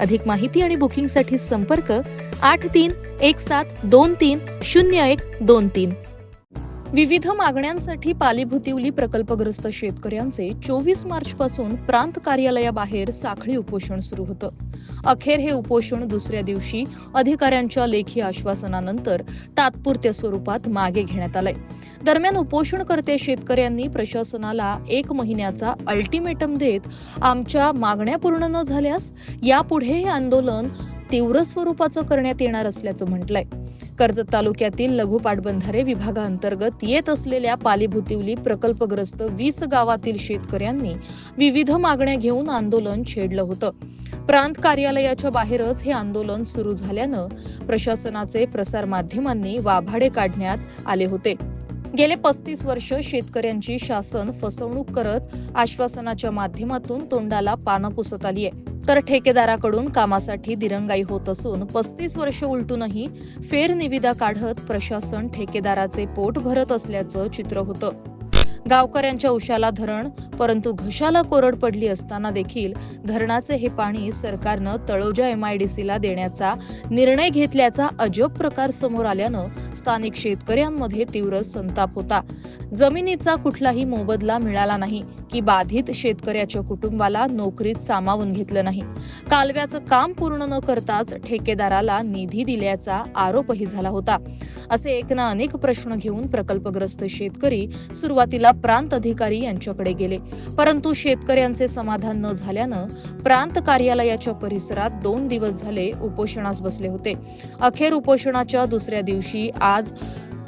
अधिक माहिती आणि बुकिंगसाठी संपर्क आठ तीन एक सात दोन तीन शून्य एक दोन तीन. विविध मागण्यांसाठी पालीभुतिवली प्रकल्पग्रस्त शेतकऱ्यांचे चोवीस मार्च पासून प्रांत कार्यालयाबाहेर साखळी उपोषण सुरू होतं. अखेर हे उपोषण दुसऱ्या दिवशी अधिकाऱ्यांच्या लेखी आश्वासनानंतर तात्पुरत्या स्वरूपात मागे घेण्यात आलंय. दरम्यान उपोषणकर्ते शेतकऱ्यांनी प्रशासनाला एक महिन्याचा अल्टिमेटम देत आमच्या मागण्या पूर्ण न झाल्यास यापुढे हे आंदोलन तीव्र स्वरूपाचं करण्यात येणार असल्याचं म्हटलंय. कर्जत तालुक्यातील लघु पाटबंधारे विभागाअंतर्गत येत असलेल्या पालीभुतिवली प्रकल्पग्रस्त वीस गावातील शेतकऱ्यांनी विविध मागण्या घेऊन आंदोलन छेडलं होतं. प्रांत कार्यालयाच्या बाहेरच हे आंदोलन सुरू झाल्यानं प्रशासनाचे प्रसार माध्यमांनी वाभाडे काढण्यात आले होते. गेले पस्तीस वर्ष शेतकऱ्यांची शासन फसवणूक करत आश्वासनाच्या माध्यमातून तोंडाला पानं पुसत आली आहे. तर ठेकेदाराकडून कामासाठी दिरंगाई होत असून पस्तीस वर्ष उलटूनही फेरनिविदा काढत प्रशासन ठेकेदाराचे पोट भरत असल्याचं चित्र होतं. गावकऱ्यांच्या उशाला धरण परंतु घशाला कोरड पडली असताना देखील धरणाचे हे पाणी सरकारनं तळोजा एमआयडीसीला देण्याचा निर्णय घेतल्याचा अजब प्रकार समोर आल्यानं स्थानिक शेतकऱ्यांमध्ये तीव्र संताप होता. जमिनीचा कुठलाही मोबदला मिळाला नाही. की बाधित शेतकऱ्याच्या कुटुंबाला नोकरीत सामावून घेतलं नाही. कालव्याचं काम पूर्ण न करताच ठेकेदाराला निधी दिल्याचा आरोपही झाला होता. असे एक ना अनेक प्रश्न घेऊन प्रकल्पग्रस्त शेतकरी सुरुवातीला प्रांत अधिकारी यांच्याकडे गेले. परंतु शेतकऱ्यांचे समाधान न झाल्यानं प्रांत कार्यालयाच्या परिसरात दोन दिवस झाले उपोषणास बसले होते. अखेर उपोषणाच्या दुसऱ्या दिवशी आज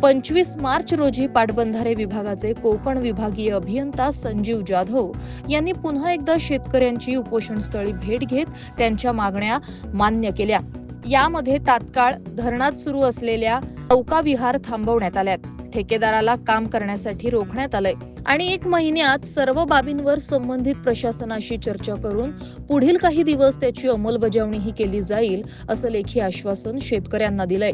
पंचवीस मार्च रोजी पाटबंधारे विभागाचे कोकण विभागीय अभियंता संजीव जाधव यांनी पुन्हा एकदा शेतकऱ्यांची उपोषणस्थळी भेट घेत त्यांच्या मागण्या मान्य केल्या. यामध्ये तात्काळ धरणात सुरू असलेल्या नौकाविहार थांबवण्यात आल्यात. ठेकेदाराला काम करण्यासाठी रोखण्यात आलंय. आणि एक महिन्यात सर्व बाबींवर संबंधित प्रशासनाशी चर्चा करून पुढील काही दिवस त्याची अंमलबजावणीही केली जाईल असं लेखी आश्वासन शेतकऱ्यांना दिलंय.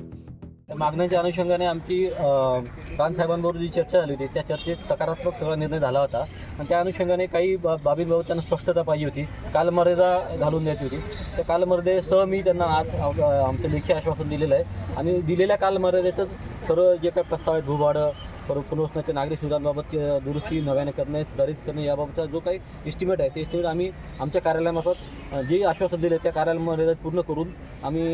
मागण्याच्या अनुषंगाने आमची रानसाहेबांबरोबर जी चर्चा झाली होती त्या चर्चेत सकारात्मक सगळा निर्णय झाला होता. आणि त्या अनुषंगाने काही बा बाबींबाबत त्यांना स्पष्टता पाहिजे होती. कालमर्यादा घालून द्यायची होती. त्या कालमर्यादेसह मी त्यांना आज आमचं लेखी आश्वासन दिलेलं आहे. आणि दिलेल्या कालमर्यादेतच सर्व जे काही प्रस्ताव आहेत भूभाडं परत पुनर्वसनाच्या नागरिक सुविधांबाबत दुरुस्ती नव्याने करणे सुधारित करणे याबाबतचा जो काही एस्टिमेट आहे ते इस्टिमेट आम्ही आमच्या कार्यालयामार्फत जे आश्वासन दिले त्या कार्यालयामध्ये पूर्ण करून आम्ही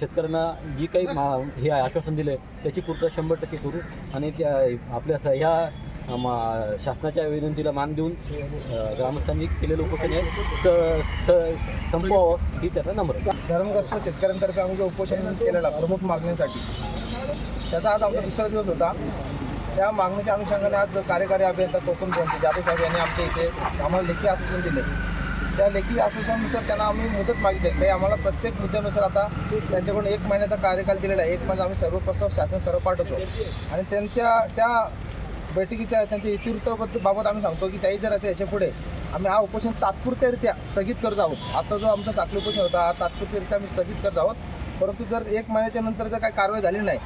शेतकऱ्यांना जी काही मा हे आहे आश्वासन दिलं आहे त्याची पूर्तता शंभर टक्के करू आणि त्या आपल्या ह्या मा- शासनाच्या विनंतीला मान देऊन ग्रामस्थांनी केलेलं उपोषण आहे स- संपवावं ही त्याचा नंबर आहे. धरणग्रस्त शेतकऱ्यांतर्फे आम्ही उपोषण केलेला प्रमुख मागणीसाठी त्याचा आज आमचा दुसरा दिवस होता त्या मागणीच्या अनुषंगाने आज कार्यकारी अभियंता कोकण पोहोचले. जाधव साहेब यांनी आमच्या इथे आम्हाला लेखी आश्वासन दिले. त्या लेखी आश्वासनानुसार त्यांना आम्ही मुदत मागितली. ते काही आम्हाला प्रत्येक मुद्द्यानुसार आता त्यांच्याकडून एक महिन्याचा कार्यकाल दिलेला आहे. एक महिन्यात आम्ही सर्व प्रस्ताव शासन सर्व पाठवतो आणि त्यांच्या त्या बैठकीच्या त्यांच्या इतिवृत्ताबद्दल बाबत आम्ही सांगतो की त्याही जर आता याच्यापुढे आम्ही हा उपोषण तात्पुरत्यारित्या स्थगित करत आहोत. आता जो आमचा साखळी उपोषण होता हा तात्पुरत्यारित्या आम्ही स्थगित करत आहोत. परंतु जर एक महिन्याच्या नंतर जर काही कारवाई झाली नाही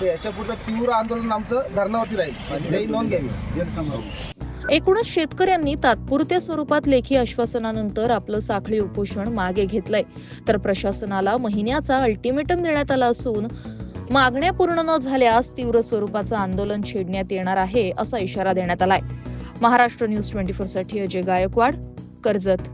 तर याच्या पुढचं तीव्र आंदोलन आमचं धरणावरती राहील. नोंद घ्यावी एकूणच शेतकऱ्यांनी तात्पुरत्या स्वरूपात लेखी आश्वासनानंतर आपलं साखळी उपोषण मागे घेतलंय. तर प्रशासनाला महिन्याचा अल्टिमेटम देण्यात आला असून मागण्या पूर्ण न झाल्यास तीव्र स्वरूपाचं आंदोलन छेडण्यात येणार आहे असा इशारा देण्यात आलाय. महाराष्ट्र न्यूज ट्वेंटी फोरसाठी अजय गायकवाड कर्जत.